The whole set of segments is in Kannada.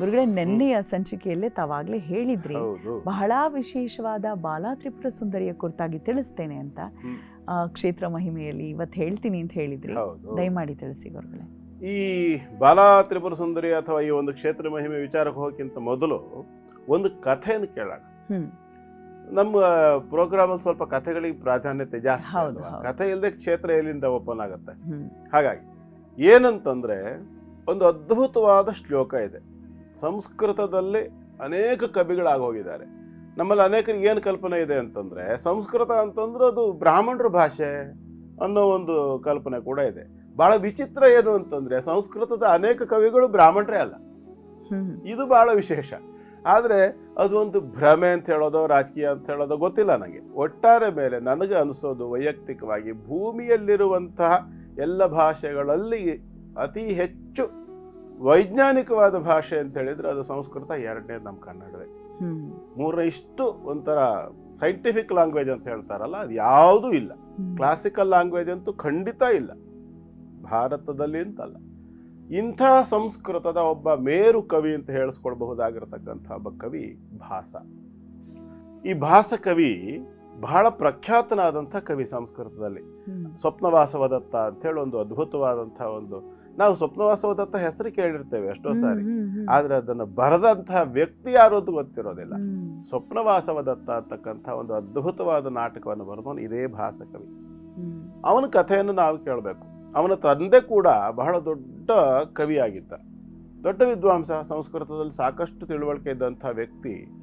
ಗುರುಗಳೇ ನೆನ್ನೆಯ ಸಂಚಿಕೆಯಲ್ಲೇ ತಾವಾಗ್ಲೇ ಹೇಳಿದ್ರಿ. ಬಹಳ ವಿಶೇಷವಾದ ಬಾಲಾ ತ್ರಿಪುರ ಸುಂದರಿಯ ಕುರಿತಾಗಿ ತಿಳಿಸ್ತೇನೆ ಅಂತ. ಕ್ಷೇತ್ರ ಮಹಿಮೆಯಲ್ಲಿ ಇವತ್ತು ಹೇಳ್ತೀನಿ ಅಂತ ಹೇಳಿದ್ರಿ. ದಯಮಾಡಿ ತಿಳಿಸಿ ಗುರುಗಳೇ. ಈ ಬಾಲಾ ತ್ರಿಪುರ ಸುಂದರಿ ಅಥವಾ ಈ ಒಂದು ಕ್ಷೇತ್ರ ಮಹಿಮೆ ವಿಚಾರಕ್ಕೆ ಹೋಗಕ್ಕಿಂತ ಮೊದಲು ಒಂದು ಕಥೆಯನ್ನು ಕೇಳೋಣ. ನಮ್ಮ ಪ್ರೋಗ್ರಾಮ್ ಅಲ್ಲಿ ಸ್ವಲ್ಪ ಕಥೆಗಳಿಗೆ ಪ್ರಾಧಾನ್ಯತೆ ಜಾಸ್ತಿ? ಕಥೆ ಇಲ್ಲದೆ ಕ್ಷೇತ್ರ ಎಲ್ಲಿಂದ ಓಪನ್ ಆಗುತ್ತೆ? ಹಾಗಾಗಿ ಏನಂತಂದ್ರೆ ಒಂದು ಅದ್ಭುತವಾದ ಶ್ಲೋಕ ಇದೆ. ಸಂಸ್ಕೃತದಲ್ಲಿ ಅನೇಕ ಕವಿಗಳಾಗಿ ಹೋಗಿದ್ದಾರೆ. ನಮ್ಮಲ್ಲಿ ಅನೇಕರಿಗೆ ಏನು ಕಲ್ಪನೆ ಇದೆ ಅಂತಂದರೆ ಸಂಸ್ಕೃತ ಅಂತಂದ್ರೆ ಅದು ಬ್ರಾಹ್ಮಣರ ಭಾಷೆ ಅನ್ನೋ ಒಂದು ಕಲ್ಪನೆ ಕೂಡ ಇದೆ. ಬಹಳ ವಿಚಿತ್ರ ಏನು ಅಂತಂದ್ರೆ ಸಂಸ್ಕೃತದ ಅನೇಕ ಕವಿಗಳು ಬ್ರಾಹ್ಮಣರೇ ಅಲ್ಲ. ಇದು ಬಹಳ ವಿಶೇಷ. ಆದರೆ ಅದು ಒಂದು ಭ್ರಮೆ ಅಂತ ಹೇಳೋದೋ ರಾಜಕೀಯ ಅಂತ ಹೇಳೋದೋ ಗೊತ್ತಿಲ್ಲ ನನಗೆ. ಒಟ್ಟಾರೆ ಮೇಲೆ ನನಗೆ ಅನಿಸೋದು ವೈಯಕ್ತಿಕವಾಗಿ ಭೂಮಿಯಲ್ಲಿರುವಂತಹ ಎಲ್ಲ ಭಾಷೆಗಳಲ್ಲಿ ಅತಿ ಹೆಚ್ಚು ವೈಜ್ಞಾನಿಕವಾದ ಭಾಷೆ ಅಂತ ಹೇಳಿದ್ರೆ ಅದು ಸಂಸ್ಕೃತ ಎರಡನೇ ನಮ್ಮ ಕನ್ನಡವೇ. ಮೂರನೇ ಇಷ್ಟು ಒಂಥರ ಸೈಂಟಿಫಿಕ್ ಲ್ಯಾಂಗ್ವೇಜ್ ಅಂತ ಹೇಳ್ತಾರಲ್ಲ ಅದು ಯಾವುದೂ ಇಲ್ಲ. ಕ್ಲಾಸಿಕಲ್ ಲ್ಯಾಂಗ್ವೇಜ್ ಅಂತೂ ಖಂಡಿತ ಇಲ್ಲ. ಭಾರತದಲ್ಲಿ ಅಂತಲ್ಲ. ಇಂಥ ಸಂಸ್ಕೃತದ ಒಬ್ಬ ಮೇರು ಕವಿ ಅಂತ ಹೇಳಿಸ್ಕೊಳ್ಬಹುದಾಗಿರ್ತಕ್ಕಂಥ ಒಬ್ಬ ಕವಿ ಭಾಸ. ಈ ಭಾಸ ಕವಿ ಬಹಳ ಪ್ರಖ್ಯಾತನಾದಂಥ ಕವಿ ಸಂಸ್ಕೃತದಲ್ಲಿ. ಸ್ವಪ್ನವಾಸವದತ್ತ ಅಂತ ಹೇಳಿ ಒಂದು ಅದ್ಭುತವಾದಂಥ ಒಂದು ನಾವು ಸ್ವಪ್ನವಾಸವದತ್ತ ಹೆಸರು ಕೇಳಿರ್ತೇವೆ ಎಷ್ಟೋ ಸಾರಿ. ಆದರೆ ಅದನ್ನು ಬರೆದಂತಹ ವ್ಯಕ್ತಿ ಯಾರು ಅಂತ ಗೊತ್ತಿರೋದಿಲ್ಲ. ಸ್ವಪ್ನವಾಸವದತ್ತ ಅಂತಕ್ಕಂಥ ಒಂದು ಅದ್ಭುತವಾದ ನಾಟಕವನ್ನು ಬರೆದವನು ಇದೇ ಭಾಸ ಕವಿ. ಅವನ ಕಥೆಯನ್ನು ನಾವು ಕೇಳಬೇಕು. ಅವನ ತಂದೆ ಕೂಡ ಬಹಳ ದೊಡ್ಡ ಕವಿಯಾಗಿದ್ದ. ದೊಡ್ಡ ವಿದ್ವಾಂಸ ಸಂಸ್ಕೃತದಲ್ಲಿ ಸಾಕಷ್ಟು ತಿಳುವಳಿಕೆ ಇದ್ದಂಥ ವ್ಯಕ್ತಿ.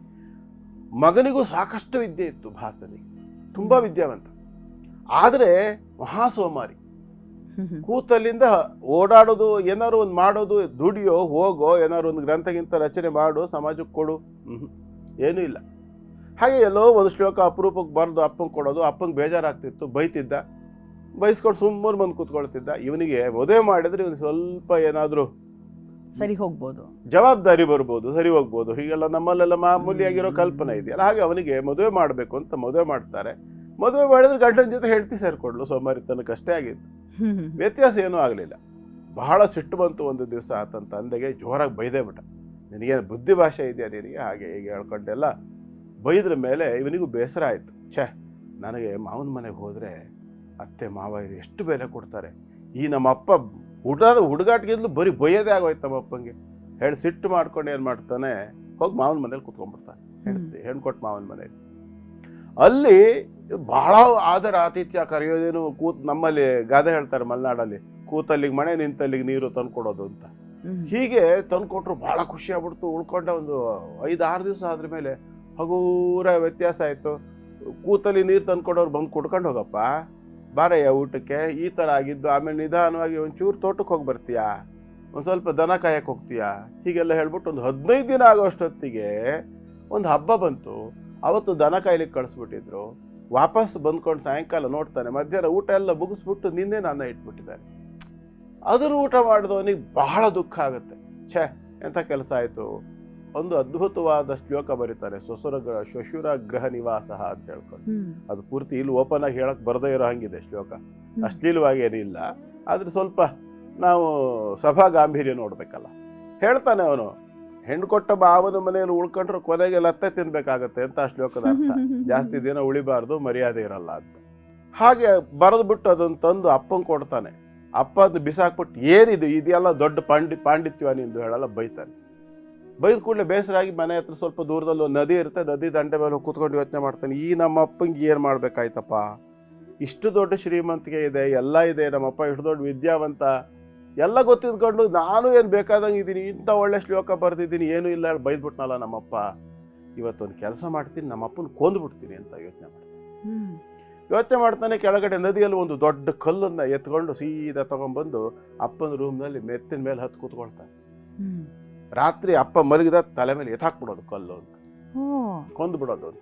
ಮಗನಿಗೂ ಸಾಕಷ್ಟು ವಿದ್ಯೆ ಇತ್ತು ಭಾಸನಿಗೆ ತುಂಬ ವಿದ್ಯಾವಂತ. ಆದರೆ ಮಹಾಸೋಮಾರಿ. ಕೂತಲ್ಲಿಂದ ಓಡಾಡೋದು ಏನಾದ್ರು ಒಂದು ಮಾಡೋದು ದುಡಿಯೋ ಹೋಗೋ ಏನಾದ್ರು ಒಂದು ಗ್ರಂಥಗಿಂತ ರಚನೆ ಮಾಡು ಸಮಾಜಕ್ಕೆ ಕೊಡು. ಏನೂ ಇಲ್ಲ. ಹಾಗೆ ಎಲ್ಲೋ ಒಂದು ಶ್ಲೋಕ ಅಪರೂಪಕ್ಕೆ ಬರೆದು ಅಪ್ಪಂಗೆ ಕೊಡೋದು ಅಪ್ಪಂಗೆ ಬೇಜಾರಾಗ್ತಿತ್ತು ಬೈತಿದ್ದ. ಬೈಸ್ಕೊಂಡು ಸುಮ್ಮನೆ ಬಂದು ಕೂತ್ಕೊಳ್ತಿದ್ದ. ಇವನಿಗೆ ಮದುವೆ ಮಾಡಿದ್ರೆ ಇವನು ಸ್ವಲ್ಪ ಏನಾದರೂ ಸರಿ ಹೋಗ್ಬೋದು. ಜವಾಬ್ದಾರಿ ಬರ್ಬೋದು ಸರಿ ಹೋಗ್ಬೋದು. ಹೀಗೆಲ್ಲ ನಮ್ಮಲ್ಲೆಲ್ಲ ಮಾಮೂಲಿಯಾಗಿರೋ ಕಲ್ಪನೆ ಇದೆಯಲ್ಲ ಹಾಗೆ ಅವನಿಗೆ ಮದುವೆ ಮಾಡಬೇಕು ಅಂತ ಮದುವೆ ಮಾಡ್ತಾರೆ. ಮದುವೆ ಮಾಡಿದ್ರೆ ಗಂಡನ ಜೊತೆ ಹೆಂಡತಿ ಸೇರ್ಕೊಡ್ಲು ಸೋಮಾರಿತನಕ್ಕೆ ಅಷ್ಟೇ ಆಗಿತ್ತು. ವ್ಯತ್ಯಾಸ ಏನೂ ಆಗಲಿಲ್ಲ. ಬಹಳ ಸಿಟ್ಟು ಬಂತು ಒಂದು ದಿವಸ ಆತನ ತಂದೆಗೆ ಜೋರಾಗಿ ಬೈದೇ ಬಿಟ್ಟ. ನಿನಗೆ ಬುದ್ಧಿ ಭಾಷೆ ಇದೆಯಾ ನಿನಗೆ? ಹಾಗೆ ಹೀಗೆ ಹೇಳ್ಕೊಂಡೆಲ್ಲ ಬೈದ್ರ ಮೇಲೆ ಇವನಿಗೂ ಬೇಸರ ಆಯಿತು. ಛೇ ನನಗೆ ಮಾವನ ಮನೆಗೆ ಹೋದರೆ ಅತ್ತೆ ಮಾವ ಎಷ್ಟು ಬೆಲೆ ಕೊಡ್ತಾರೆ? ಈ ನಮ್ಮ ಅಪ್ಪ ಹುಡುಗಾದ ಹುಡುಗಾಟಿಗಿಂದಲೂ ಬರೀ ಬೈಯೋದೇ ಆಗೋಯ್ತು ನಮ್ಮ ಅಪ್ಪಂಗೆ. ಹೇಳಿ ಸಿಟ್ಟು ಮಾಡ್ಕೊಂಡು ಏನು ಮಾಡ್ತಾನೆ ಹೋಗಿ ಮಾವನ ಮನೇಲಿ ಕುತ್ಕೊಂಡ್ಬಿಡ್ತಾನೆ. ಹೆಣ್ಣು ಕೊಟ್ಟು ಮಾವನ ಮನೇಲಿ. ಅಲ್ಲಿ ಬಹಳ ಆದರ ಆತಿಥ್ಯ ಕರೆಯೋದೇನು ಕೂತ್ ನಮ್ಮಲ್ಲಿ ಗಾದೆ ಹೇಳ್ತಾರೆ ಮಲೆನಾಡಲ್ಲಿ ಕೂತಲ್ಲಿಗೆ ಮನೆ ನಿಂತಲ್ಲಿಗೆ ನೀರು ತಂದ್ಕೊಡೋದು ಅಂತ. ಹೀಗೆ ತಂದ್ಕೊಟ್ರು ಬಹಳ ಖುಷಿ ಆಗ್ಬಿಡ್ತು ಉಳ್ಕೊಂಡ ಒಂದು ಐದು ಆರು ದಿವಸ ಆದ್ರ ಮೇಲೆ ಹಗೂರ ವ್ಯತ್ಯಾಸ ಆಯಿತು. ಕೂತಲ್ಲಿ ನೀರು ತಂದ್ಕೊಡೋರು ಬಂದು ಕುಡ್ಕೊಂಡು ಹೋಗಪ್ಪ. ಬಾರಯ್ಯ ಊಟಕ್ಕೆ ಈ ಥರ ಆಗಿದ್ದು ಆಮೇಲೆ ನಿಧಾನವಾಗಿ ಒಂಚೂರು ತೋಟಕ್ಕೆ ಹೋಗಿ ಬರ್ತೀಯಾ? ಒಂದು ಸ್ವಲ್ಪ ದನ ಕಾಯಕ್ಕೆ ಹೋಗ್ತೀಯಾ? ಹೀಗೆಲ್ಲ ಹೇಳ್ಬಿಟ್ಟು ಒಂದು ಹದಿನೈದು ದಿನ ಆಗೋಷ್ಟೊತ್ತಿಗೆ ಒಂದು ಹಬ್ಬ ಬಂತು. ಅವತ್ತು ದನ ಕಾಯ್ಲಿಕ್ಕೆ ಕಳಿಸ್ಬಿಟ್ಟಿದ್ರು. ವಾಪಸ್ ಬಂದ್ಕೊಂಡು ಸಾಯಂಕಾಲ ನೋಡ್ತಾನೆ. ಮಧ್ಯಾಹ್ನ ಊಟ ಎಲ್ಲ ಮುಗಿಸ್ಬಿಟ್ಟು ನಿನ್ನೆ ನಾನು ಇಟ್ಬಿಟ್ಟಿದ್ದಾರೆ ಅದನ್ನು ಊಟ ಮಾಡಿದವನಿಗೆ ಬಹಳ ದುಃಖ ಆಗುತ್ತೆ. ಛೇ ಎಂಥ ಕೆಲಸ ಆಯಿತು? ಒಂದು ಅದ್ಭುತವಾದ ಶ್ಲೋಕ ಬರೀತಾರೆ ಸೊಸುರ ಗ್ರಹ ಶ್ವಶುರ ಗೃಹ ನಿವಾಸ ಅಂತ ಹೇಳ್ಕೊಂಡು. ಅದು ಪೂರ್ತಿ ಇಲ್ಲಿ ಓಪನ್ ಆಗಿ ಹೇಳಕ್ ಬರದೇ ಇರೋ ಹಂಗಿದೆ ಶ್ಲೋಕ. ಅಶ್ಲೀಲವಾಗಿ ಏನಿಲ್ಲ ಆದ್ರೆ ಸ್ವಲ್ಪ ನಾವು ಸಭಾ ಗಾಂಭೀರ್ಯ ನೋಡ್ಬೇಕಲ್ಲ. ಹೇಳ್ತಾನೆ ಅವನು ಹೆಣ್ಣು ಕೊಟ್ಟ ಬಾವನ ಮನೆಯಲ್ಲಿ ಉಳ್ಕೊಂಡ್ರೆ ಕೊನೆಗೆ ಲತ್ತೆ ತಿನ್ಬೇಕಾಗತ್ತೆ ಅಂತ ಆ ಶ್ಲೋಕದ ಅರ್ಥ. ಜಾಸ್ತಿ ದಿನ ಉಳಿಬಾರ್ದು ಮರ್ಯಾದೆ ಇರಲ್ಲ ಅಂತ. ಹಾಗೆ ಬರೆದು ಬಿಟ್ಟು ಅದನ್ನ ತಂದು ಅಪ್ಪನ್ ಕೊಡ್ತಾನೆ. ಅಪ್ಪ ಅದು ಬಿಸಾಕ್ಬಿಟ್ಟು ಏನಿದು ಇದೆಲ್ಲ ದೊಡ್ಡ ಪಾಂಡಿ ಪಾಂಡಿತ್ಯ ನಿಂದು ಹೇಳಲ್ಲ ಬೈತಾನೆ. ಬೈದ ಕೂಡಲೇ ಬೇಸರಾಗಿ ಮನೆ ಹತ್ರ ಸ್ವಲ್ಪ ದೂರದಲ್ಲಿ ಒಂದು ನದಿ ಇರುತ್ತೆ ನದಿ ದಂಡೆ ಮೇಲೆ ಕೂತ್ಕೊಂಡು ಯೋಚನೆ ಮಾಡ್ತಾನೆ. ಈ ನಮ್ಮ ಅಪ್ಪಂಗೆ ಏನು ಮಾಡಬೇಕಾಯ್ತಪ್ಪ? ಇಷ್ಟು ದೊಡ್ಡ ಶ್ರೀಮಂತಿಕೆ ಇದೆ ಎಲ್ಲ ಇದೆ ನಮ್ಮಪ್ಪ ಇಷ್ಟು ದೊಡ್ಡ ವಿದ್ಯಾವಂತ. ಎಲ್ಲ ಗೊತ್ತಿದ್ಕೊಂಡು ನಾನು ಏನು ಬೇಕಾದಂಗೆ ಇದ್ದೀನಿ ಇಂಥ ಒಳ್ಳೆ ಶ್ಲೋಕ ಬರೆದಿದ್ದೀನಿ ಏನೂ ಇಲ್ಲ ಹೇಳಿ ಬೈದ್ಬಿಟ್ನಲ್ಲ ನಮ್ಮಪ್ಪ. ಇವತ್ತೊಂದು ಕೆಲಸ ಮಾಡ್ತೀನಿ ನಮ್ಮಪ್ಪನ ಕೊಂದ್ಬಿಡ್ತೀನಿ ಅಂತ ಯೋಚನೆ ಮಾಡ್ತಾನೆ. ಯೋಚನೆ ಮಾಡ್ತಾನೆ ಕೆಳಗಡೆ ನದಿಯಲ್ಲಿ ಒಂದು ದೊಡ್ಡ ಕಲ್ಲನ್ನು ಎತ್ಕೊಂಡು ಸೀದಾ ತೊಗೊಂಬಂದು ಅಪ್ಪನ ರೂಮ್ನಲ್ಲಿ ಮೆತ್ತಿನ ಮೇಲೆ ಹತ್ತು ಕೂತ್ಕೊಳ್ತಾನೆ. ರಾತ್ರಿ ಅಪ್ಪ ಮಲಗಿದ ತಲೆ ಮೇಲೆ ಎತ್ತಾಕ್ಬಿಡೋದು ಕಲ್ಲು ಅಂತ. ಕೊಂದು ಬಿಡೋದು ಅಂತ.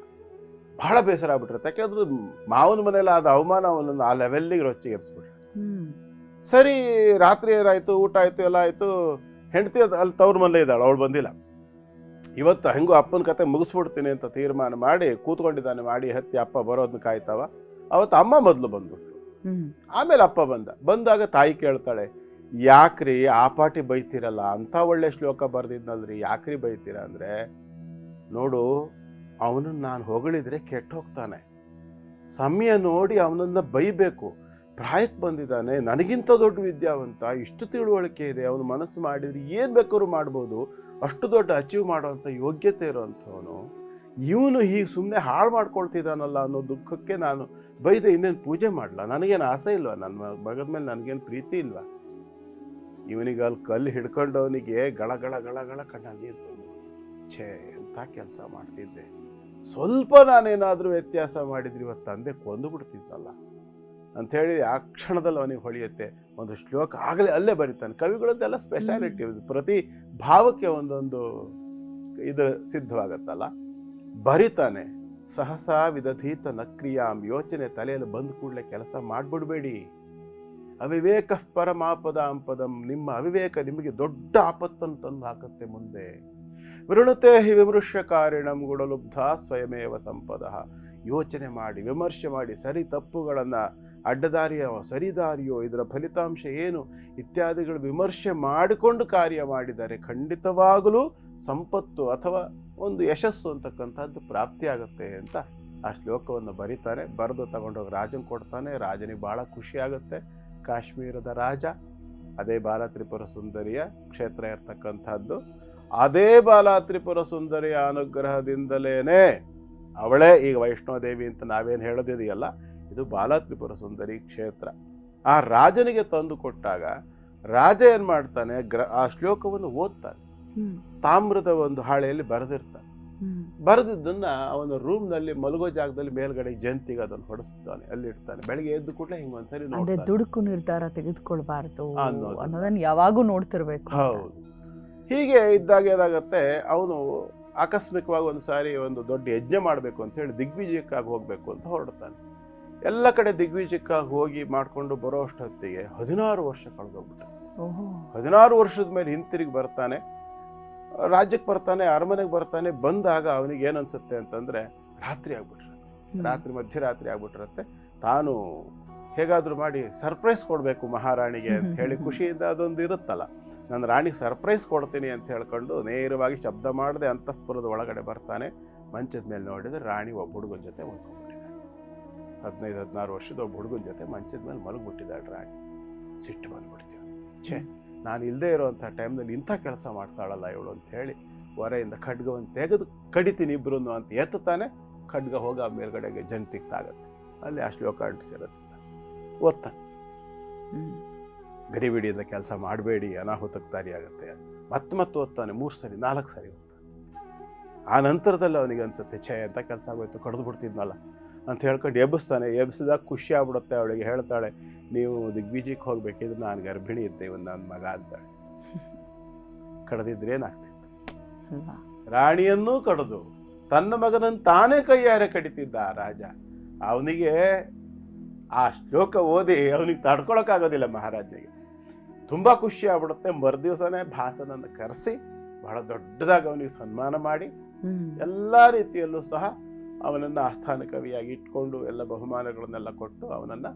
ಬಹಳ ಬೇಸರ ಆಗ್ಬಿಟ್ರೆ ಯಾಕೆಂದ್ರೆ ಮಾವನ ಮನೇಲಿ ಆದ ಅವಮಾನ ಅವನನ್ನು ಆ ಲೆವೆಲ್ಲಿಗೆ ರೊಚ್ಚಿ ಎಬ್ಸ್ಬಿಟ್ರೆ. ಸರಿ ರಾತ್ರಿ ಏನಾಯ್ತು? ಊಟ ಆಯ್ತು? ಎಲ್ಲ ಆಯ್ತು. ಹೆಂಡತಿ ಅಲ್ಲಿ ತವ್ರ ಮನೆ ಇದ್ದಾಳೆ ಅವಳು ಬಂದಿಲ್ಲ. ಇವತ್ತು ಹೆಂಗೋ ಅಪ್ಪನ ಕತೆ ಮುಗಿಸ್ಬಿಡ್ತೀನಿ ಅಂತ ತೀರ್ಮಾನ ಮಾಡಿ ಕೂತ್ಕೊಂಡಿದ್ದಾನೆ ಮಾಡಿ ಹತ್ತಿ ಅಪ್ಪ ಬರೋದನ್ನ ಕಾಯ್ತಾವ. ಅವತ್ತು ಅಮ್ಮ ಮೊದಲು ಬಂದ್ಬಿಟ್ರು. ಹ್ಮ್. ಆಮೇಲೆ ಅಪ್ಪ ಬಂದ. ಬಂದಾಗ ತಾಯಿ ಕೇಳ್ತಾಳೆ ಯಾಕ್ರಿ ಆ ಪಾಟಿ ಬೈತೀರಲ್ಲ? ಅಂತ ಒಳ್ಳೆ ಶ್ಲೋಕ ಬರ್ದಿದ್ನಲ್ರಿ, ಯಾಕ್ರಿ ಬೈತೀರ ಅಂದರೆ, ನೋಡು, ಅವನನ್ನು ನಾನು ಹೊಗಳಿದ್ರೆ ಕೆಟ್ಟ ಹೋಗ್ತಾನೆ. ಸಮಯ ನೋಡಿ ಅವನನ್ನ ಬೈಬೇಕು. ಪ್ರಾಯಕ್ಕೆ ಬಂದಿದ್ದಾನೆ, ನನಗಿಂತ ದೊಡ್ಡ ವಿದ್ಯಾವಂತ, ಇಷ್ಟು ತಿಳುವಳಿಕೆ ಇದೆ, ಅವನು ಮನಸ್ಸು ಮಾಡಿದ್ರೆ ಏನು ಬೇಕಾದ್ರೂ ಮಾಡ್ಬೋದು, ಅಷ್ಟು ದೊಡ್ಡ ಅಚೀವ್ ಮಾಡುವಂಥ ಯೋಗ್ಯತೆ ಇರೋಂಥವನು, ಇವನು ಹೀಗೆ ಸುಮ್ಮನೆ ಹಾಳು ಮಾಡ್ಕೊಳ್ತಿದ್ದಾನಲ್ಲ ಅನ್ನೋ ದುಃಖಕ್ಕೆ ನಾನು ಬೈದೆ, ಇನ್ನೇನು ಪೂಜೆ ಮಾಡಲ್ಲ ನನಗೇನು ಆಸೆ ಇಲ್ವಾ? ನನ್ನ ಮಗದ ಮೇಲೆ ನನಗೇನು ಪ್ರೀತಿ ಇಲ್ವಾ? ಇವನಿಗೆ ಅಲ್ಲಿ ಕಲ್ಲು ಹಿಡ್ಕೊಂಡವನಿಗೆ ಗಳ ಗಳ ಗಳ ಗಳ ಕಣ್ಣಲ್ಲಿ ಛೇ ಎಂಥ ಕೆಲಸ ಮಾಡ್ತಿದ್ದೆ. ಸ್ವಲ್ಪ ನಾನೇನಾದರೂ ವ್ಯತ್ಯಾಸ ಮಾಡಿದ್ರೆ ಇವತ್ತು ತಂದೆ ಕೊಂದು ಬಿಡ್ತಿದ್ದಲ್ಲ ಅಂಥೇಳಿ ಆ ಕ್ಷಣದಲ್ಲಿ ಅವನಿಗೆ ಹೊಳೆಯುತ್ತೆ. ಒಂದು ಶ್ಲೋಕ ಆಗಲೇ ಅಲ್ಲೇ ಬರೀತಾನೆ. ಕವಿಗಳದ್ದೆಲ್ಲ ಸ್ಪೆಷಾಲಿಟಿ ಪ್ರತಿ ಭಾವಕ್ಕೆ ಒಂದೊಂದು ಇದು ಸಿದ್ಧವಾಗತ್ತಲ್ಲ. ಬರಿತಾನೆ ಸಹಸಾ ವಿಧಧೀತ ನಕ್ರಿಯಾಮ್ ಯೋಚನೆ ತಲೆಯಲ್ಲಿ ಬಂದು ಕೂಡಲೇ ಕೆಲಸ ಮಾಡ್ಬಿಡ್ಬೇಡಿ. ಅವಿವೇಕ ಪರಮಾಪದ ಅಂಪದಂ. ನಿಮ್ಮ ಅವಿವೇಕ ನಿಮಗೆ ದೊಡ್ಡ ಆಪತ್ತನ್ನು ತಂದು ಹಾಕುತ್ತೆ ಮುಂದೆ. ವಿರುಣತೆ ಹಿ ವಿಮೃಶ್ಯ ಕಾರಿಣಂ ಗುಡಲುಬ್ಧ ಸ್ವಯಮೇವ ಸಂಪದ. ಯೋಚನೆ ಮಾಡಿ, ವಿಮರ್ಶೆ ಮಾಡಿ, ಸರಿ ತಪ್ಪುಗಳನ್ನು, ಅಡ್ಡದಾರಿಯೋ, ಸರಿದಾರಿಯೋ, ಇದರ ಫಲಿತಾಂಶ ಏನು? ಇತ್ಯಾದಿಗಳು ವಿಮರ್ಶೆ ಮಾಡಿಕೊಂಡು ಕಾರ್ಯ ಮಾಡಿದರೆ ಖಂಡಿತವಾಗಲೂ ಸಂಪತ್ತು ಅಥವಾ ಒಂದು ಯಶಸ್ಸು ಅಂತಕ್ಕಂಥದ್ದು ಪ್ರಾಪ್ತಿಯಾಗುತ್ತೆ ಅಂತ ಆ ಶ್ಲೋಕವನ್ನು ಬರೀತಾರೆ. ಬರೆದು ತಗೊಂಡೋಗಿ ರಾಜನ್ ಕೊಡ್ತಾನೆ, ರಾಜನಿಗೆ ಭಾಳ ಖುಷಿ ಆಗುತ್ತೆ. ಕಾಶ್ಮೀರದ ರಾಜ ಅದೇ ಬಾಲ ತ್ರಿಪುರ ಸುಂದರಿಯ ಕ್ಷೇತ್ರ ಇರ್ತಕ್ಕಂಥದ್ದು. ಅದೇ ಬಾಲ ತ್ರಿಪುರ ಸುಂದರಿಯ ಅನುಗ್ರಹದಿಂದಲೇ ಅವಳೇ ಈಗ ವೈಷ್ಣೋದೇವಿ ಅಂತ ನಾವೇನು ಹೇಳೋದಿದೆಯಲ್ಲ ಇದು ಬಾಲ ತ್ರಿಪುರ ಸುಂದರಿ ಕ್ಷೇತ್ರ. ಆ ರಾಜನಿಗೆ ತಂದು ಕೊಟ್ಟಾಗ ರಾಜ ಏನ್ ಮಾಡ್ತಾನೆ ಗ್ರ ಆ ಶ್ಲೋಕವನ್ನು ಓದ್ತಾನೆ. ತಾಮ್ರದ ಒಂದು ಹಾಳೆಯಲ್ಲಿ ಬರೆದಿರ್ತಾನೆ. ಬರೆದಿದ್ದನ್ನ ಅವನ ರೂಮ್ನಲ್ಲಿ ಮಲಗೋ ಜಾಗದಲ್ಲಿ ಮೇಲ್ಗಡೆ ಜಂತಿಗೆ ಅದನ್ನು ಹೊಡಿಸ್ತಾನೆ ಅಲ್ಲಿ ಇಡ್ತಾನೆ. ಬೆಳಿಗ್ಗೆ ಎದ್ದು ಕೂಡಲೇ ಹಿಂಗೆ ಒಂದ್ಸರಿ ಅಂದ್ರೆ ದುಡುಕು ನಿರ್ಧಾರ ತೆಗೆದುಕೊಳ್ಬಾರ್ದು ಅನ್ನೋದು. ಅನ್ನೋದನ್ನ ಯಾವಾಗೂ ನೋಡ್ತಿರ್ಬೇಕು ಹೌದು. ಹೀಗೆ ಇದ್ದಾಗ ಏನಾಗುತ್ತೆ ಅವನು ಆಕಸ್ಮಿಕವಾಗಿ ಒಂದು ಸಾರಿ ಒಂದು ದೊಡ್ಡ ಯಜ್ಞ ಮಾಡಬೇಕು ಅಂತ ಹೇಳಿ ದಿಗ್ವಿಜಯಕ್ಕಾಗಿ ಹೋಗ್ಬೇಕು ಅಂತ ಹೊರಡ್ತಾನೆ. ಎಲ್ಲ ಕಡೆ ದಿಗ್ವಿಜಯಕ್ಕಾಗಿ ಹೋಗಿ ಮಾಡಿಕೊಂಡು ಬರೋ ಅಷ್ಟೊತ್ತಿಗೆ ಹದಿನಾರು ವರ್ಷ ಕಳೆದೋಗ್ಬಿಟ್ಟು. ಹದಿನಾರು ವರ್ಷದ ಮೇಲೆ ಹಿಂತಿರುಗಿ ಬರ್ತಾನೆ. ರಾಜ್ಯಕ್ಕೆ ಬರ್ತಾನೆ ಅರಮನೆಗೆ ಬರ್ತಾನೆ ಬಂದಾಗ ಅವನಿಗೆ ಏನು ಅನ್ಸುತ್ತೆ ಅಂತಂದರೆ ರಾತ್ರಿ ಆಗ್ಬಿಟ್ಟಿರುತ್ತೆ ರಾತ್ರಿ ಮಧ್ಯರಾತ್ರಿ ಆಗ್ಬಿಟ್ಟಿರುತ್ತೆ ತಾನು ಹೇಗಾದರೂ ಮಾಡಿ ಸರ್ಪ್ರೈಸ್ ಕೊಡಬೇಕು ಮಹಾರಾಣಿಗೆ ಅಂತ ಹೇಳಿ ಖುಷಿಯಿಂದ ಅದೊಂದು ಇರುತ್ತಲ್ಲ. ನಾನು ರಾಣಿಗೆ ಸರ್ಪ್ರೈಸ್ ಕೊಡ್ತೀನಿ ಅಂತ ಹೇಳ್ಕೊಂಡು ನೇರವಾಗಿ ಶಬ್ದ ಮಾಡದೆ ಅಂತಃಪುರದ ಒಳಗಡೆ ಬರ್ತಾನೆ. ಮಂಚದ ಮೇಲೆ ನೋಡಿದರೆ ರಾಣಿ ಒಬ್ಬ ಹುಡುಗನ ಜೊತೆ ಮಲ್ಕೊಂಡ್ಬಿಟ್ಟಿದ್ದಾಳೆ. ಹದಿನೈದು ಹದಿನಾರು ವರ್ಷದ ಒಬ್ಬ ಹುಡುಗನ ಜೊತೆ ಮಂಚದ ಮೇಲೆ ಮಲಗಿಬಿಟ್ಟಿದ್ದಾಳೆ ರಾಣಿ. ಸಿಟ್ಟು ಬಂದ್ಬಿಡ್ತೀವಿ. ಛೇ ನಾನು ಇಲ್ಲದೆ ಇರೋವಂಥ ಟೈಮ್ನಲ್ಲಿ ಇಂಥ ಕೆಲಸ ಮಾಡ್ತಾಳಲ್ಲ ಇವಳು ಅಂತ ಹೇಳಿ ಹೊರೆಯಿಂದ ಖಡ್ಗವನ್ನು ತೆಗೆದು ಕಡಿತೀನಿ ಇಬ್ರು ಅಂತ ಎತ್ತುತ್ತಾನೆ ಖಡ್ಗ ಹೋಗಿ ಆ ಮೇಲ್ಗಡೆಗೆ ಜಂಟಿಗೆ ತಾಗತ್ತೆ ಅಲ್ಲಿ ಆ ಶ್ಲೋಕ ಅಂಟಿಸಿರುತ್ತೆ ಓದ್ತಾನೆ ಗರಿಬಿಡಿಯಿಂದ ಗಡಿಬಿಡಿಯಿಂದ ಕೆಲಸ ಮಾಡಬೇಡಿ ಅನಾಹುತಕ್ಕೆ ದಾರಿಯಾಗುತ್ತೆ ಮತ್ತೆ ಮತ್ತೆ ಓದ್ತಾನೆ ಮೂರು ಸರಿ ನಾಲ್ಕು ಸರಿ ಓದ್ತಾನೆ ಆ ನಂತರದಲ್ಲಿ ಅವನಿಗೆ ಅನ್ಸುತ್ತೆ ಛೇ ಅಂತ ಕೆಲಸ ಆಗೋಯ್ತು ಕಡ್ದು ಬಿಡ್ತಿದ್ನಲ್ಲ ಅಂತ ಹೇಳ್ಕೊಂಡು ಎಬ್ಬಿಸ್ತಾನೆ. ಎಬ್ಬಿಸಿದಾಗ ಖುಷಿ ಆಗ್ಬಿಡುತ್ತೆ ಅವಳಿಗೆ ಹೇಳ್ತಾಳೆ ನೀವು ದಿಗ್ವಿಜಯಕ್ಕೆ ಹೋಗ್ಬೇಕಿದ್ರೆ ನಾನು ಗರ್ಭಿಣಿ ಇದ್ದೆ ಒಂದು ನನ್ನ ಮಗ ಅಂತ ಕಡದಿದ್ರೆ ಏನಾಗ್ತಿತ್ತು? ರಾಣಿಯನ್ನೂ ಕಡಿದು ತನ್ನ ಮಗನನ್ನು ತಾನೇ ಕೈಯಾರೆ ಕಡಿತಿದ್ದ ಆ ರಾಜ. ಅವನಿಗೆ ಆ ಶ್ಲೋಕ ಓದಿ ಅವನಿಗೆ ತಡ್ಕೊಳಕ್ಕಾಗೋದಿಲ್ಲ ಮಹಾರಾಜನಿಗೆ. ತುಂಬ ಖುಷಿ ಆಗ್ಬಿಡುತ್ತೆ. ಮರುದಿವಸನೇ ಭಾಸನನ್ನು ಕರೆಸಿ ಬಹಳ ದೊಡ್ಡದಾಗಿ ಅವನಿಗೆ ಸನ್ಮಾನ ಮಾಡಿ ಎಲ್ಲ ರೀತಿಯಲ್ಲೂ ಸಹ ಅವನನ್ನು ಆಸ್ಥಾನ ಕವಿಯಾಗಿ ಇಟ್ಕೊಂಡು ಎಲ್ಲ ಬಹುಮಾನಗಳನ್ನೆಲ್ಲ ಕೊಟ್ಟು ಅವನನ್ನು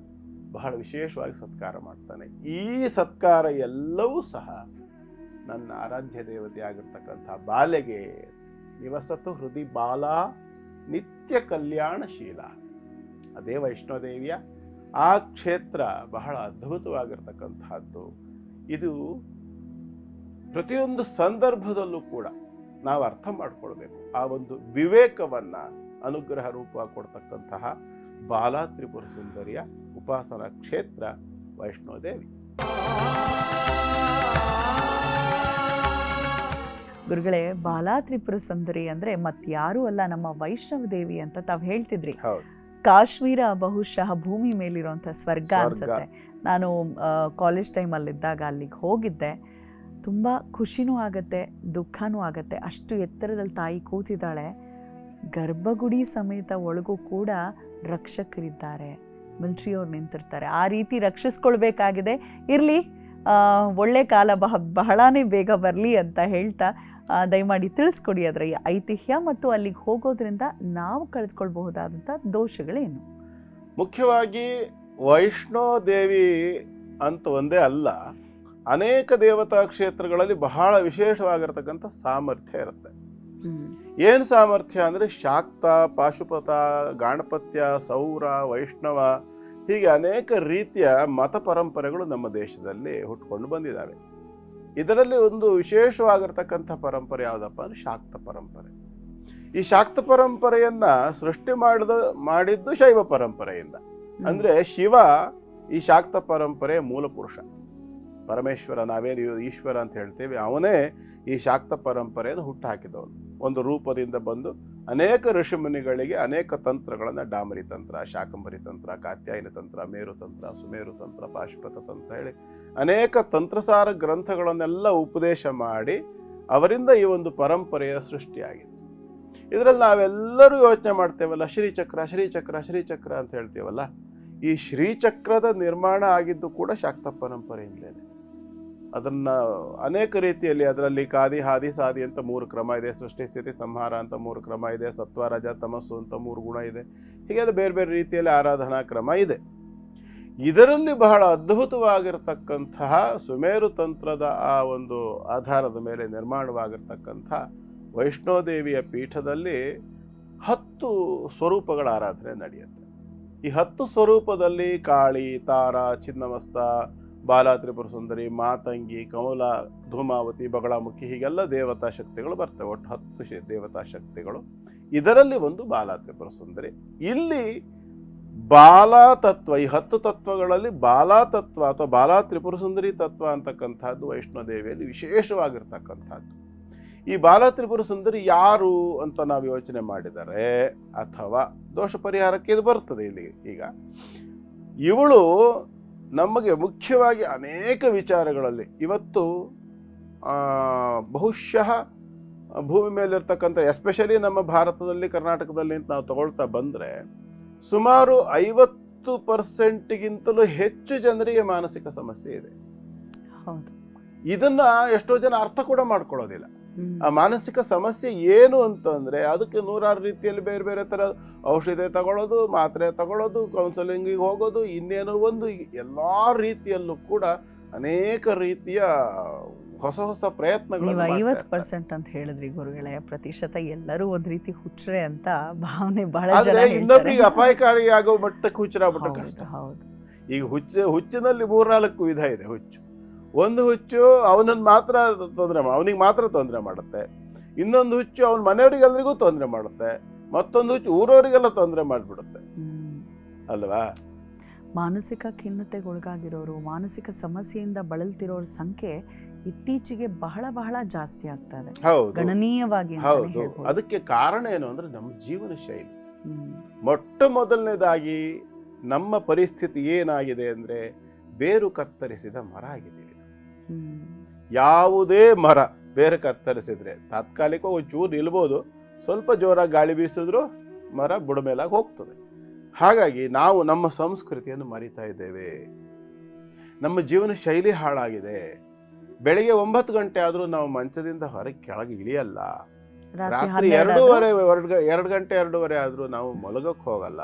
ಬಹಳ ವಿಶೇಷವಾಗಿ ಸತ್ಕಾರ ಮಾಡ್ತಾನೆ. ಈ ಸತ್ಕಾರ ಎಲ್ಲವೂ ಸಹ ನನ್ನ ಆರಾಧ್ಯ ದೇವತೆ ಆಗಿರ್ತಕ್ಕಂಥ ಬಾಲೆಗೆ ನಿವಸತು ಹೃದಯ ಬಾಲ ನಿತ್ಯ ಕಲ್ಯಾಣಶೀಲ. ಅದೇ ವೈಷ್ಣೋದೇವಿಯ ಆ ಕ್ಷೇತ್ರ ಬಹಳ ಅದ್ಭುತವಾಗಿರ್ತಕ್ಕಂಥದ್ದು. ಇದು ಪ್ರತಿಯೊಂದು ಸಂದರ್ಭದಲ್ಲೂ ಕೂಡ ನಾವು ಅರ್ಥ ಮಾಡ್ಕೊಳ್ಬೇಕು. ಆ ಒಂದು ವಿವೇಕವನ್ನು, ಅನುಗ್ರಹ ರೂಪ ಕೊಡ್ತಕ್ಕಂತಹ ಬಾಲಾ ತ್ರಿಪುರ ಸುಂದರಿಯ ಉಪಾಸನಾ ಕ್ಷೇತ್ರ ವೈಷ್ಣೋದೇವಿ. ಗುರುಗಳೇ ಬಾಲಾ ತ್ರಿಪುರ ಸುಂದರಿ ಅಂದ್ರೆ ಮತ್ಯಾರೂ ಅಲ್ಲ ನಮ್ಮ ವೈಷ್ಣವ ದೇವಿ ಅಂತ ತಾವ್ ಹೇಳ್ತಿದ್ರಿ. ಕಾಶ್ಮೀರ ಬಹುಶಃ ಭೂಮಿ ಮೇಲಿರುವಂಥ ಸ್ವರ್ಗ ಸ್ವರ್ಗ. ಅನ್ಸುತ್ತೆ. ನಾನು ಕಾಲೇಜ್ ಟೈಮಲ್ಲಿದ್ದಾಗ ಅಲ್ಲಿಗೆ ಹೋಗಿದ್ದೆ. ತುಂಬ ಖುಷಿನೂ ಆಗತ್ತೆ ದುಃಖನೂ ಆಗತ್ತೆ. ಅಷ್ಟು ಎತ್ತರದಲ್ಲಿ ತಾಯಿ ಕೂತಿದ್ದಾಳೆ. ಗರ್ಭಗುಡಿ ಸಮೇತ ಒಳಗೂ ಕೂಡ ರಕ್ಷಕರಿದ್ದಾರೆ. ಮಿಲ್ಟ್ರಿಯವ್ರು ನಿಂತಿರ್ತಾರೆ. ಆ ರೀತಿ ರಕ್ಷಿಸ್ಕೊಳ್ಬೇಕಾಗಿದೆ. ಇರಲಿ ಒಳ್ಳೆ ಕಾಲ ಬಹ ಬಹಳನೇ ಬೇಗ ಬರಲಿ ಅಂತ ಹೇಳ್ತಾ ದಯಮಾಡಿ ತಿಳಿಸ್ಕೊಡಿ ಅದರ ಈ ಐತಿಹ್ಯ ಮತ್ತು ಅಲ್ಲಿಗೆ ಹೋಗೋದ್ರಿಂದ ನಾವು ಕಳೆದುಕೊಳ್ಬಹುದಾದಂಥ ದೋಷಗಳೇನು? ಮುಖ್ಯವಾಗಿ ವೈಷ್ಣೋ ದೇವಿ ಅಂತ ಒಂದೇ ಅಲ್ಲ ಅನೇಕ ದೇವತಾ ಕ್ಷೇತ್ರಗಳಲ್ಲಿ ಬಹಳ ವಿಶೇಷವಾಗಿರ್ತಕ್ಕಂಥ ಸಾಮರ್ಥ್ಯ ಇರುತ್ತೆ. ಏನು ಸಾಮರ್ಥ್ಯ ಅಂದರೆ ಶಾಕ್ತ ಪಾಶುಪತ ಗಾಣಪತ್ಯ ಸೌರ ವೈಷ್ಣವ ಹೀಗೆ ಅನೇಕ ರೀತಿಯ ಮತ ಪರಂಪರೆಗಳು ನಮ್ಮ ದೇಶದಲ್ಲಿ ಹುಟ್ಕೊಂಡು ಬಂದಿದ್ದಾವೆ ಇದರಲ್ಲಿ ಒಂದು ವಿಶೇಷವಾಗಿರ್ತಕ್ಕಂಥ ಪರಂಪರೆ ಯಾವುದಪ್ಪ ಅಂದರೆ ಶಾಕ್ತ ಪರಂಪರೆ. ಈ ಶಾಕ್ತ ಪರಂಪರೆಯನ್ನ ಸೃಷ್ಟಿ ಮಾಡಿದ ಮಾಡಿದ್ದು ಶೈವ ಪರಂಪರೆಯಿಂದ. ಅಂದ್ರೆ ಶಿವ ಈ ಶಾಕ್ತ ಪರಂಪರೆ ಮೂಲ ಪುರುಷ. ಪರಮೇಶ್ವರ ನಾವೇನು ಈಶ್ವರ ಅಂತ ಹೇಳ್ತೇವೆ ಅವನೇ ಈ ಶಾಕ್ತ ಪರಂಪರೆಯನ್ನು ಹುಟ್ಟು ಹಾಕಿದವನು ಒಂದು ರೂಪದಿಂದ ಬಂದು ಅನೇಕ ಋಷಿಮುನಿಗಳಿಗೆ ಅನೇಕ ತಂತ್ರಗಳನ್ನು ಡಾಮರಿ ತಂತ್ರ, ಶಾಕಂಬರಿ ತಂತ್ರ, ಕಾತ್ಯಾಯನ ತಂತ್ರ, ಮೇರು ತಂತ್ರ, ಸುಮೇರು ತಂತ್ರ, ಪಾಶುಪತ ತಂತ್ರ ಹೇಳಿ ಅನೇಕ ತಂತ್ರಸಾರ ಗ್ರಂಥಗಳನ್ನೆಲ್ಲ ಉಪದೇಶ ಮಾಡಿ ಅವರಿಂದ ಈ ಒಂದು ಪರಂಪರೆಯ ಸೃಷ್ಟಿಯಾಗಿದೆ ಇದರಲ್ಲಿ ನಾವೆಲ್ಲರೂ ಯೋಚನೆ ಮಾಡ್ತೇವಲ್ಲ, ಶ್ರೀಚಕ್ರ ಶ್ರೀಚಕ್ರ ಶ್ರೀಚಕ್ರ ಅಂತ ಹೇಳ್ತೀವಲ್ಲ, ಈ ಶ್ರೀಚಕ್ರದ ನಿರ್ಮಾಣ ಆಗಿದ್ದು ಕೂಡ ಶಾಕ್ತ ಪರಂಪರೆಯಿಂದಲೇ. ಅದನ್ನ ಅನೇಕ ರೀತಿಯಲ್ಲಿ ಅದರಲ್ಲಿ ಕಾದಿ ಹಾದಿ, ಸಾದಿ ಅಂತ ಮೂರು ಕ್ರಮ ಇದೆ. ಸೃಷ್ಟಿ, ಸ್ಥಿತಿ, ಸಂಹಾರ ಅಂತ ಮೂರು ಕ್ರಮ ಇದೆ. ಸತ್ವ, ರಜ, ತಮಸ್ಸು ಅಂತ ಮೂರು ಗುಣ ಇದೆ. ಹೀಗೆ ಅದು ಬೇರೆ ಬೇರೆ ರೀತಿಯಲ್ಲಿ ಆರಾಧನಾ ಕ್ರಮ ಇದೆ. ಇದರಲ್ಲಿ ಬಹಳ ಅದ್ಭುತವಾಗಿರ್ತಕ್ಕಂತಹ ಸುಮೇರು ತಂತ್ರದ ಆ ಒಂದು ಆಧಾರದ ಮೇಲೆ ನಿರ್ಮಾಣವಾಗಿರ್ತಕ್ಕಂಥ ವೈಷ್ಣೋದೇವಿಯ ಪೀಠದಲ್ಲಿ ಹತ್ತು ಸ್ವರೂಪಗಳ ಆರಾಧನೆ ನಡೆಯುತ್ತೆ. ಈ ಹತ್ತು ಸ್ವರೂಪದಲ್ಲಿ ಕಾಳಿ, ತಾರ, ಚಿನ್ನಮಸ್ತ ಬಾಲ ತ್ರಿಪುರ ಸುಂದರಿ, ಮಾತಂಗಿ, ಕಮಲ, ಧೂಮಾವತಿ, ಬಗಳಾಮುಖಿ ಹೀಗೆಲ್ಲ ದೇವತಾ ಶಕ್ತಿಗಳು ಬರ್ತವೆ. ಒಟ್ಟು ಹತ್ತು ಶೇ- ದೇವತಾ ಶಕ್ತಿಗಳು. ಇದರಲ್ಲಿ ಒಂದು ಬಾಲ ತ್ರಿಪುರ ಸುಂದರಿ. ಇಲ್ಲಿ ಬಾಲಾ ತತ್ವ, ಈ ಹತ್ತು ತತ್ವಗಳಲ್ಲಿ ಬಾಲಾ ತತ್ವ ಅಥವಾ ಬಾಲ ತ್ರಿಪುರ ಸುಂದರಿ ತತ್ವ ಅಂತಕ್ಕಂಥದ್ದು ವೈಷ್ಣೋದೇವಿಯಲ್ಲಿ ವಿಶೇಷವಾಗಿರ್ತಕ್ಕಂಥದ್ದು. ಈ ಬಾಲ ತ್ರಿಪುರ ಸುಂದರಿ ಯಾರು ಅಂತ ನಾವು ಯೋಚನೆ ಮಾಡಿದರೆ ಅಥವಾ ದೋಷ ಪರಿಹಾರಕ್ಕೆ ಇದು ಬರ್ತದೆ ಇಲ್ಲಿ ಈಗ. ಇವಳು ನಮಗೆ ಮುಖ್ಯವಾಗಿ ಅನೇಕ ವಿಚಾರಗಳಲ್ಲಿ ಇವತ್ತು ಬಹುಶಃ ಭೂಮಿ ಮೇಲಿರ್ತಕ್ಕಂಥ ಎಸ್ಪೆಷಲಿ ನಮ್ಮ ಭಾರತದಲ್ಲಿ ಕರ್ನಾಟಕದಲ್ಲಿ ಅಂತ ನಾವು ತಗೊಳ್ತಾ ಬಂದರೆ ಸುಮಾರು ಐವತ್ತು ಪರ್ಸೆಂಟ್ಗಿಂತಲೂ ಹೆಚ್ಚು ಜನರಿಗೆ ಮಾನಸಿಕ ಸಮಸ್ಯೆ ಇದೆ ಹೌದು ಇದನ್ನ ಎಷ್ಟೋ ಜನ ಅರ್ಥ ಕೂಡ ಮಾಡ್ಕೊಳ್ಳೋದಿಲ್ಲ. ಆ ಮಾನಸಿಕ ಸಮಸ್ಯೆ ಏನು ಅಂತಂದ್ರೆ ಅದಕ್ಕೆ ನೂರಾರು ರೀತಿಯಲ್ಲಿ ಬೇರೆ ಬೇರೆ ತರ ಔಷಧಿ ತಗೊಳ್ಳೋದು ಮಾತ್ರೆ ತಗೊಳ್ಳೋದು ಕೌನ್ಸಲಿಂಗಿಗೆ ಹೋಗೋದು ಇನ್ನೇನೋ ಒಂದು ಎಲ್ಲಾ ರೀತಿಯಲ್ಲೂ ಕೂಡ ಅನೇಕ ರೀತಿಯ ಹೊಸ ಹೊಸ ಪ್ರಯತ್ನಗಳು ಐವತ್ ಐವತ್ತು ಪರ್ಸೆಂಟ್ ಅಂತ ಹೇಳಿದ್ರಿ ಗುರುಗಳೇ ಪ್ರತಿಶತ ಎಲ್ಲರೂ ಒಂದ್ ರೀತಿ ಹುಚ್ಚರೆ ಅಂತ ಭಾವನೆ ಬಹಳ ಇನ್ನೊಬ್ಬರಿಗೆ ಅಪಾಯಕಾರಿ ಆಗೋ ಮಟ್ಟಕ್ಕೆ ಹುಚ್ಚರಾಗ್ಬಿಟ್ಟು ಕಷ್ಟ. ಹೌದು. ಈಗ ಹುಚ್ಚ ಹುಚ್ಚಿನಲ್ಲಿ ಮೂರ್ನಾಲ್ಕು ವಿಧ ಇದೆ ಹುಚ್ಚು. ಒಂದು ಹುಚ್ಚು ಅವನನ್ನು ಮಾತ್ರ ತೊಂದರೆ ಅವನಿಗೆ ಮಾತ್ರ ತೊಂದರೆ ಮಾಡುತ್ತೆ. ಇನ್ನೊಂದು ಹುಚ್ಚು ಅವನ ಮನೆಯವರಿಗೆಲ್ಲರಿಗೂ ತೊಂದರೆ ಮಾಡುತ್ತೆ. ಮತ್ತೊಂದು ಹುಚ್ಚು ಊರವರಿಗೆಲ್ಲ ತೊಂದರೆ ಮಾಡಿಬಿಡುತ್ತೆ. ಅಲ್ವಾ? ಮಾನಸಿಕ ಖಿನ್ನತೆಗೊಳಗಾಗಿರೋರು ಮಾನಸಿಕ ಸಮಸ್ಯೆಯಿಂದ ಬಳಲ್ತಿರೋರ ಸಂಖ್ಯೆ ಇತ್ತೀಚೆಗೆ ಬಹಳ ಬಹಳ ಜಾಸ್ತಿ ಆಗ್ತಾ ಇದೆ ಗಣನೀಯವಾಗಿ ಹೌದು. ಅದಕ್ಕೆ ಕಾರಣ ಏನು ಅಂದ್ರೆ ನಮ್ಮ ಜೀವನ ಶೈಲಿ. ಮೊಟ್ಟ ಮೊದಲನೇದಾಗಿ ನಮ್ಮ ಪರಿಸ್ಥಿತಿ ಏನಾಗಿದೆ ಅಂದ್ರೆ ಬೇರು ಕತ್ತರಿಸಿದ ಮರ ಆಗಿದ್ದೀವಿ. ಯಾವುದೇ ಮರ ಬೇರೆ ಕತ್ತರಿಸಿದ್ರೆ ತಾತ್ಕಾಲಿಕ ಒಂಚೂರು ನಿಲ್ಬೋದು ಸ್ವಲ್ಪ ಜೋರಾಗಿ ಗಾಳಿ ಬೀಸಿದ್ರು ಮರ ಬುಡಮೇಲಾಗಿ ಹೋಗ್ತದೆ. ಹಾಗಾಗಿ ನಾವು ನಮ್ಮ ಸಂಸ್ಕೃತಿಯನ್ನು ಮರಿತಾ ಇದ್ದೇವೆ. ನಮ್ಮ ಜೀವನ ಶೈಲಿ ಹಾಳಾಗಿದೆ. ಬೆಳಿಗ್ಗೆ ಒಂಬತ್ತು ಗಂಟೆ ಆದರೂ ನಾವು ಮಂಚದಿಂದ ಹೊರಗೆ ಕೆಳಗೆ ಇಳಿಯಲ್ಲ. ರಾತ್ರಿ ಎರಡೂವರೆ ಎರಡು ಎರಡು ಗಂಟೆ ಎರಡೂವರೆ ಆದರೂ ನಾವು ಮಲಗಕ್ಕೆ ಹೋಗಲ್ಲ.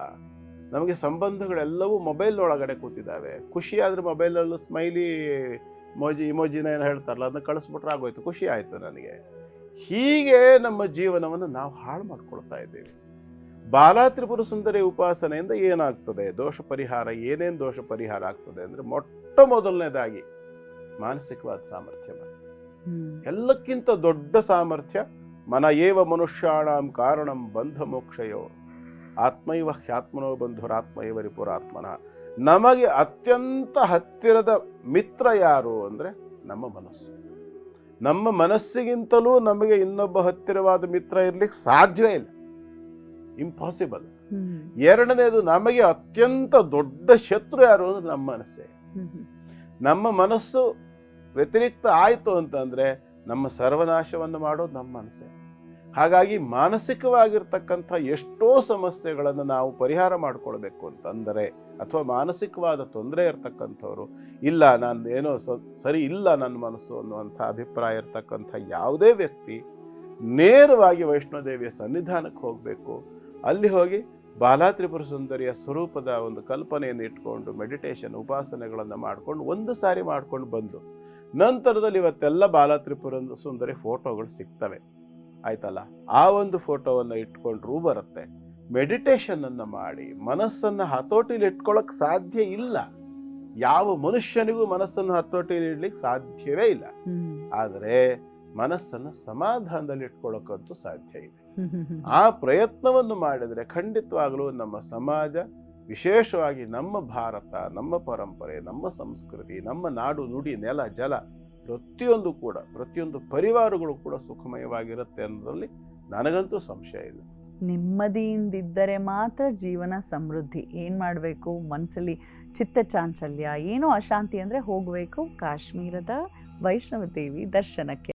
ನಮಗೆ ಸಂಬಂಧಗಳೆಲ್ಲವೂ ಮೊಬೈಲ್ ಒಳಗಡೆ ಕೂತಿದ್ದಾವೆ. ಖುಷಿ ಆದ್ರೆ ಮೊಬೈಲಲ್ಲೂ ಸ್ಮೈಲಿ ಮೋಜಿ ಇಮೋಜಿನ ಏನು ಹೇಳ್ತಾರಲ್ಲ ಅದನ್ನ ಕಳಿಸ್ಬಿಟ್ರೆ ಆಗೋಯ್ತು ಖುಷಿ ಆಯಿತು ನನಗೆ. ಹೀಗೆ ನಮ್ಮ ಜೀವನವನ್ನು ನಾವು ಹಾಳು ಮಾಡ್ಕೊಳ್ತಾ ಇದ್ದೀವಿ. ಬಾಲಾತ್ರಿಪುರ ಸುಂದರಿ ಉಪಾಸನೆಯಿಂದ ಏನಾಗ್ತದೆ? ದೋಷ ಪರಿಹಾರ ಏನೇನು ದೋಷ ಪರಿಹಾರ ಆಗ್ತದೆ ಅಂದರೆ ಮೊಟ್ಟ ಮೊದಲನೇದಾಗಿ ಮಾನಸಿಕವಾದ ಸಾಮರ್ಥ್ಯ ಬರ್ತದೆ. ಎಲ್ಲಕ್ಕಿಂತ ದೊಡ್ಡ ಸಾಮರ್ಥ್ಯ ಮನ ಏವ ಮನುಷ್ಯಾಣಂ ಕಾರಣಂ ಬಂಧ ಮೋಕ್ಷಯೋ ಆತ್ಮೈವ ಹ್ಯಾತ್ಮನೋ ಬಂಧುರಾತ್ಮೈವ ರಿಪುರಾತ್ಮನ. ನಮಗೆ ಅತ್ಯಂತ ಹತ್ತಿರದ ಮಿತ್ರ ಯಾರು ಅಂದರೆ ನಮ್ಮ ಮನಸ್ಸು. ನಮ್ಮ ಮನಸ್ಸಿಗಿಂತಲೂ ನಮಗೆ ಇನ್ನೊಬ್ಬ ಹತ್ತಿರವಾದ ಮಿತ್ರ ಇರ್ಲಿಕ್ಕೆ ಸಾಧ್ಯವೇ ಇಲ್ಲ. ಇಂಪಾಸಿಬಲ್ ಎರಡನೇದು ನಮಗೆ ಅತ್ಯಂತ ದೊಡ್ಡ ಶತ್ರು ಯಾರು ಅಂದ್ರೆ ನಮ್ಮ ಮನಸ್ಸೇ. ನಮ್ಮ ಮನಸ್ಸು ವ್ಯತಿರಿಕ್ತ ಆಯಿತು ಅಂತಂದ್ರೆ ನಮ್ಮ ಸರ್ವನಾಶವನ್ನು ಮಾಡೋದು ನಮ್ಮ ಮನಸ್ಸೇ. ಹಾಗಾಗಿ ಮಾನಸಿಕವಾಗಿರ್ತಕ್ಕಂಥ ಎಷ್ಟೋ ಸಮಸ್ಯೆಗಳನ್ನು ನಾವು ಪರಿಹಾರ ಮಾಡಿಕೊಳ್ಬೇಕು ಅಂತಂದರೆ ಅಥವಾ ಮಾನಸಿಕವಾದ ತೊಂದರೆ ಇರ್ತಕ್ಕಂಥವ್ರು, ಇಲ್ಲ ನಾನು ಏನೋ ಸರಿ ಇಲ್ಲ ನನ್ನ ಮನಸ್ಸು ಅನ್ನುವಂಥ ಅಭಿಪ್ರಾಯ ಇರ್ತಕ್ಕಂಥ ಯಾವುದೇ ವ್ಯಕ್ತಿ ನೇರವಾಗಿ ವೈಷ್ಣೋದೇವಿಯ ಸನ್ನಿಧಾನಕ್ಕೆ ಹೋಗಬೇಕು. ಅಲ್ಲಿ ಹೋಗಿ ಬಾಲಾತ್ರಿಪುರ ಸುಂದರಿಯ ಸ್ವರೂಪದ ಒಂದು ಕಲ್ಪನೆಯನ್ನು ಇಟ್ಕೊಂಡು ಮೆಡಿಟೇಷನ್ ಉಪಾಸನೆಗಳನ್ನು ಮಾಡಿಕೊಂಡು ಒಂದು ಸಾರಿ ಮಾಡ್ಕೊಂಡು ಬಂದು ನಂತರದಲ್ಲಿ ಇವತ್ತೆಲ್ಲ ಬಾಲಾತ್ರಿಪುರ ಸುಂದರಿ ಫೋಟೋಗಳು ಸಿಗ್ತವೆ. ಆಯ್ತಲ್ಲ ಆ ಒಂದು ಫೋಟೋವನ್ನು ಇಟ್ಕೊಂಡ್ರೂ ಬರುತ್ತೆ ಮೆಡಿಟೇಷನ್ ಅನ್ನ ಮಾಡಿ ಮನಸ್ಸನ್ನ ಹತೋಟಿಲಿ ಇಟ್ಕೊಳಕ್ ಸಾಧ್ಯ ಇಲ್ಲ ಯಾವ ಮನುಷ್ಯನಿಗೂ ಮನಸ್ಸನ್ನು ಹತೋಟಿಲಿ ಇಡ್ಲಿಕ್ಕೆ ಸಾಧ್ಯವೇ ಇಲ್ಲ. ಆದರೆ ಮನಸ್ಸನ್ನು ಸಮಾಧಾನದಲ್ಲಿ ಇಟ್ಕೊಳ್ಳೋಕ್ಕಂತೂ ಸಾಧ್ಯ ಇದೆ. ಆ ಪ್ರಯತ್ನವನ್ನು ಮಾಡಿದರೆ ಖಂಡಿತವಾಗಲೂ ನಮ್ಮ ಸಮಾಜ ವಿಶೇಷವಾಗಿ ನಮ್ಮ ಭಾರತ ನಮ್ಮ ಪರಂಪರೆ ನಮ್ಮ ಸಂಸ್ಕೃತಿ ನಮ್ಮ ನಾಡು ನುಡಿ ನೆಲ ಜಲ ಪ್ರತಿಯೊಂದು ಕೂಡ, ಪ್ರತಿಯೊಂದು ಪರಿವಾರಗಳು ಕೂಡ ಸುಖಮಯವಾಗಿರುತ್ತೆ ಅನ್ನೋದರಲ್ಲಿ ನನಗಂತೂ ಸಂಶಯ ಇಲ್ಲ ನೆಮ್ಮದಿಯಿಂದಿದ್ದರೆ ಮಾತ್ರ ಜೀವನ ಸಮೃದ್ಧಿ. ಏನು ಮಾಡಬೇಕು? ಮನಸ್ಸಲ್ಲಿ ಚಿತ್ತ ಚಾಂಚಲ್ಯ, ಏನೋ ಅಶಾಂತಿ ಅಂದರೆ ಹೋಗಬೇಕು. ಕಾಶ್ಮೀರದ ವೈಷ್ಣವ ದೇವಿ ದರ್ಶನಕ್ಕೆ.